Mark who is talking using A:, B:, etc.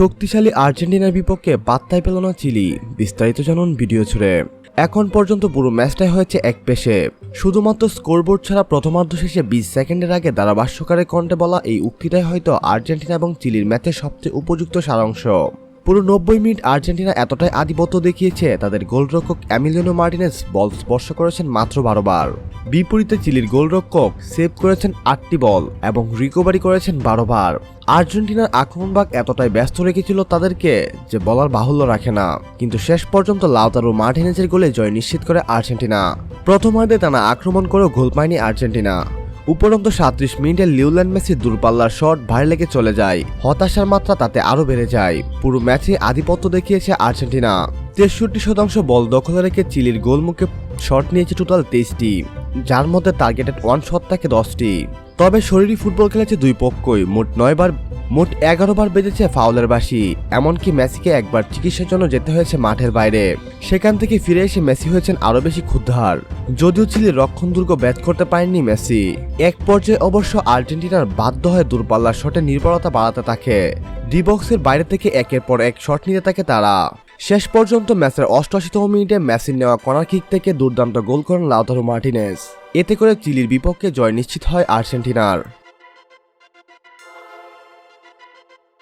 A: শক্তিশালী আর্জেন্টিনার বিপক্ষে বার্তায় পেল না চিলি। বিস্তারিত জানুন ভিডিও ছুড়ে এখন পর্যন্ত পুরো ম্যাচটাই হয়েছে এক পেশে। শুধুমাত্র স্কোরবোর্ড ছাড়া প্রথমার্ধ শেষে বিশ সেকেন্ডের আগে দ্বারা ধারাভাষ্যকারের কণ্ঠে বলা এই উক্তিটাই হয়তো আর্জেন্টিনা এবং চিলির ম্যাচের সবচেয়ে উপযুক্ত সারাংশ। পুরো নব্বই মিনিট আর্জেন্টিনা এতটাই আধিপত্য দেখিয়েছে, তাদের গোলরক্ষক অ্যামিলিয়ানো মার্টিনেস বল স্পর্শ করেছেন মাত্র বারো বার বিপরীতে চিলির গোলরক্ষক সেভ করেছেন আটটি বল এবং রিকভারি করেছেন বারো বার আর্জেন্টিনার আক্রমণভাগ এতটাই ব্যস্ত রেখেছিল তাদেরকে যে বলার বাহুল্য রাখে না। কিন্তু শেষ পর্যন্ত লাউতারো মার্টিনেজের গোলে জয় নিশ্চিত করে আর্জেন্টিনা। প্রথমার্ধে টানা আক্রমণ করেও গোল পায়নি আর্জেন্টিনা। উপরন্ত সাত্রিশ মিনিটে লিওল্যান্ড মেসি দূরপাল্লার শট ভারী লেগে চলে যায়। হতাশার মাত্রা তাতে আরও বেড়ে যায়। পুরো ম্যাচে আধিপত্য দেখিয়েছে আর্জেন্টিনা। তেষট্টি শতাংশ বল দখলে রেখে চিলির গোলমুখে শট নিয়েছে টোটাল তেইশটি, যার মধ্যে টার্গেটেড ওয়ান শট থাকে দশটি। তবে শরীরী ফুটবল খেলেছে দুই পক্ষই, মোট নয়বার মোট এগারো বার বেজেছে ফাউলের বাসি এমনকি মেসিকে একবার চিকিৎসার জন্য যেতে হয়েছে মাঠের বাইরে। সেখান থেকে ফিরে এসে মেসি হয়েছেন আরও বেশি ক্ষুদ্ধার যদিও চিলির রক্ষণ দুর্গ ব্যাট করতে পারেননি মেসি। এক পর্যায়ে অবশ্য আর্জেন্টিনার বাধ্য হয়ে দূরপাল্লার শটে নির্ভরতা বাড়াতে থাকে। ডিবক্সের বাইরে থেকে একের পর এক শট নিতে থাকে তারা। শেষ পর্যন্ত ম্যাচের অষ্টআশিতম মিনিটে মেসির নেওয়া কর্নার কিক থেকে দুর্দান্ত গোল করেন লাউতারো মার্টিনেস। এতে করে চিলির বিপক্ষে জয় নিশ্চিত হয় আর্জেন্টিনার।